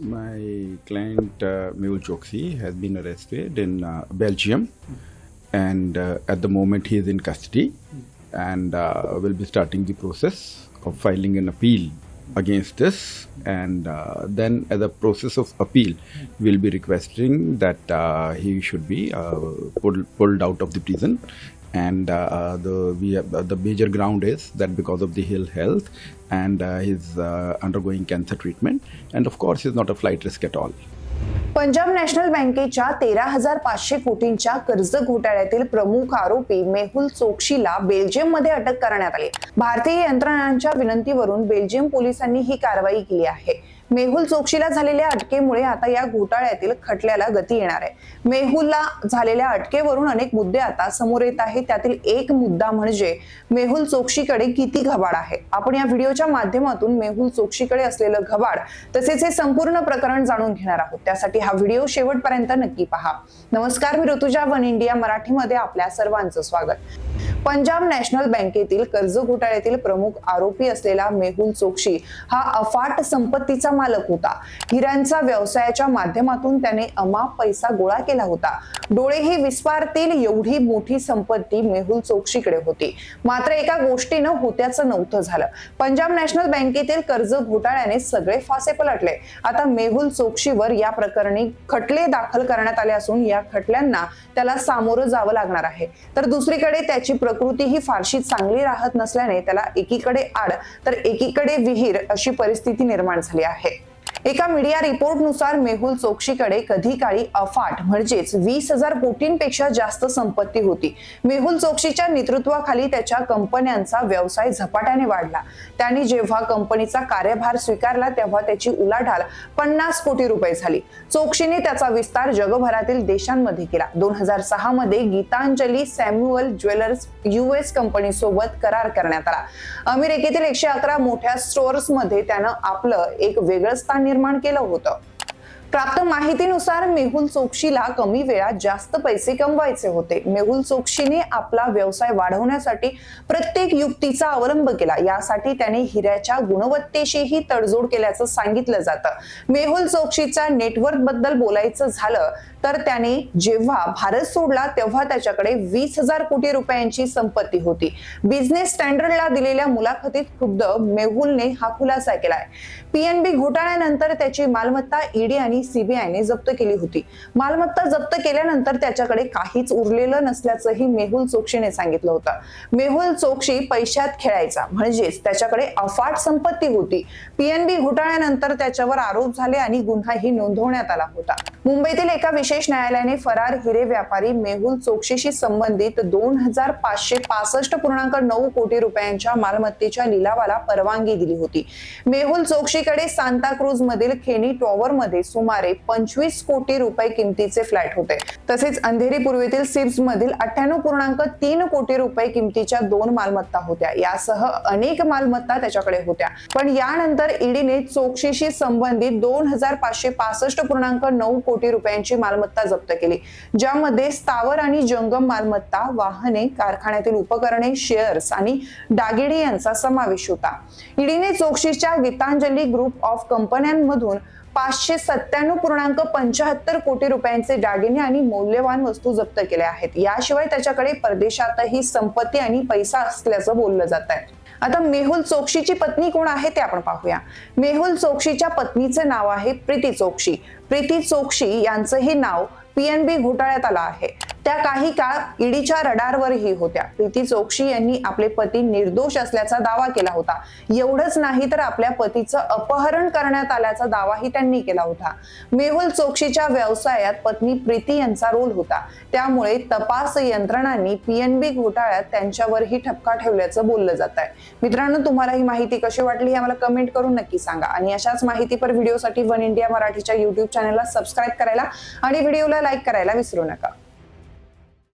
my client uh, Mehul Choksi has been arrested in uh, Belgium, and uh, at the moment he is in custody, and uh, will be starting the process of filing an appeal against this, and uh, then as a process of appeal, we'll be requesting that uh, he should be uh, pulled, pulled out of the prison. And uh, the we have, the major ground is that because of the ill health and uh, he's uh, undergoing cancer treatment. And of course he's not a flight risk at all Punjab national बँकेच्या तेरा हजार पाचशे कोटींच्या कर्ज घोटाळ्यातील प्रमुख आरोपी मेहुल चोक्शीला बेल्जियममध्ये अटक करण्यात आली. भारतीय यंत्रणांच्या विनंतीवरून बेल्जियम पोलिसांनी ही कारवाई केली आहे. मेहुल चोक्शीला झालेल्या अटकेमुळे आता या घोटाळ्यातील खटल्याला गती येणार आहे. मेहुलला झालेल्या अटकेवरून अनेक मुद्दे आता समोर येत आहेत. त्यातील एक मुद्दा म्हणजे मेहुल चोक्शीकडे किती घबाड आहे? आपण या व्हिडिओच्या माध्यमातून मेहुल चोक्शीकडे असलेलं घबाड तसेच हे संपूर्ण प्रकरण जाणून घेणार आहोत. त्यासाठी हा व्हिडिओ शेवटपर्यंत नक्की पहा. नमस्कार मी ऋतुजा वन इंडिया मराठीमध्ये आपल्या सर्वांचं स्वागत. पंजाब नॅशनल बँकेतील कर्ज घोटाळ्यातील प्रमुख आरोपी असलेला मेहुल चोक्शी हा अफाट संपत्तीचा मालक होता. हिऱ्यांचा व्यवसायाच्या माध्यमातून त्याने अमाप पैसा गोळा केला होता. डोळेही विस्पारतील एवढी मोठी संपत्ती मेहुल चोक्शीकडे होती. मात्र एका गोष्टीनं होत्याचं नव्हतं झालं. पंजाब नॅशनल बँकेतील कर्ज घोटाळ्याने सगळे फासे पलटले. आता मेहुल चोक्शीवर या प्रकरणी खटले दाखल करण्यात आले असून या खटल्यांना त्याला सामोरं जावं लागणार आहे. तर दुसरीकडे त्याची प्रकृती ही फारशी चांगली राहत नसल्याने त्याला एकीकडे आड तर एकीकडे विहीर अशी परिस्थिती निर्माण झाली आहे. एका मीडिया रिपोर्टनुसार मेहुल चोक्शीकडे कधी काळी अफाट म्हणजेच वीस हजार कोटींपेक्षा जास्त संपत्ती होती. मेहुल चोक्शीच्या नेतृत्वाखाली त्याच्या कंपन्यांचा व्यवसाय झपाट्याने वाढला. त्यांनी जेव्हा कंपनीचा कार्यभार स्वीकारला तेव्हा त्याची उलाढाल पन्नास कोटी रुपये झाली. चोक्शीने त्याचा विस्तार जगभरातील देशांमध्ये केला. दोन हजार सहा मध्ये Gitanjali Samuel jewellers US company सोबत करार करण्यात आला. अमेरिकेतील एकशे अकरा मोठ्या स्टोअर्समध्ये त्यानं आपलं एक वेगळं स्थान निर्माण केलं होतं. प्राप्त माहितीनुसार मेहुल चोक्शीला कमी वेळात जास्त पैसे कमवायचे होते. मेहुल चोक्शीने आपला व्यवसाय वाढवण्यासाठी प्रत्येक युक्तीचा अवलंब केला. यासाठी त्याने हिऱ्याच्या गुणवत्तेशीही तडजोड केल्याचं सांगितलं जातं. मेहुल चोक्शीच्या नेटवर्कबद्दल बोलायचं झालं तर त्याने जेव्हा भारत सोडला तेव्हा त्याच्याकडे वीस हजार कोटी रुपयांची संपत्ती होती. बिझनेस स्टँडर्डला दिलेल्या मुलाखतीत खुद्द मेहुलने हा खुलासा केलाय. पीएनबी घोटाळ्यानंतर त्याची मालमत्ता ईडी आणि सीबीआयने जप्त केली होती. मालमत्ता जप्त केल्यानंतर त्याच्याकडे काहीच उरलेलं नसल्याचंही मेहुल चोक्षीने सांगितलं होतं. मेहुल चोक्षी पैशात खेळायचा म्हणजेच त्याच्याकडे अफाट संपत्ती होती. पीएनबी घोटाळ्यानंतर त्याच्यावर आरोप झाले आणि गुन्हाही नोंदवण्यात आला होता. मुंबईतील एका विशेष न्यायालयाने फरार हिरे व्यापारी मेहुल चोक्शीशी संबंधित दोन हजार पाचशे पासष्ट पूर्णांक नऊ कोटी रुपयांच्या मालमत्तेच्या लिलावाला परवानगी दिली होती. मेहुल चोक्शीकडे सांताक्रूज मधील खेनी टॉवर मध्ये सुमारे पंचवीस कोटी रुपये किमतीचे फ्लॅट होते. तसेच अंधेरी पूर्वेतील सिप्स मधील अठ्ठ्याण्णव पूर्णांक तीन कोटी रुपये किमतीच्या दोन मालमत्ता होत्या. यासह अनेक मालमत्ता त्याच्याकडे होत्या. पण यानंतर ईडीने चोक्शीशी संबंधित दोन हजार पाचशे पासष्ट पूर्णांक नऊ कोटी रुपयांची मालमत्ता जप्त केली. ज्यामध्ये स्थावर आणि जंगम मालमत्ता वाहने कारखान्यातील उपकरणे शेअर्स आणि दागिडी यांचा समावेश होता. ईडीने चोक्शीच्या गीतांजली ग्रुप ऑफ कंपन्यांमधून पाचशे सत्त्याण्णव पूर्णांक पंचाहत्तर कोटी रुपयांचे दागिने आणि मौल्यवान वस्तू जप्त केल्या आहेत. याशिवाय त्याच्याकडे परदेशातही संपत्ती आणि पैसा असल्याचं बोललं जात आहे आता मेहुल चोक्शीची पत्नी कोण आहे ते आपण पाहूया. मेहुल चोक्शीच्या पत्नीचे नाव आहे प्रीती चोक्शी. प्रीती चोक्शी यांचंही नाव पीएनबी घोटाळ्यात आलं आहे. त्या काही काळ ईडीच्या रडारवरही होत्या. प्रीती चोक्षी यांनी आपले पती निर्दोष असल्याचा दावा केला होता. एवढंच नाही तर आपल्या पतीचं अपहरण करण्यात आल्याचा दावाही त्यांनी केला होता. मेहुल चोक्षीच्या व्यवसायात पत्नी प्रीती यांचा रोल होता. त्यामुळे तपास यंत्रणांनी पीएनबी घोटाळ्यात त्यांच्यावरही ठपका ठेवल्याचं बोललं जात आहे मित्रांनो तुम्हाला ही माहिती कशी वाटली हे आम्हाला कमेंट करून नक्की सांगा. आणि अशाच माहितीपर व्हिडिओसाठी वन इंडिया मराठीच्या युट्यूब चॅनलला सबस्क्राईब करायला आणि व्हिडिओला लाईक करायला विसरू नका.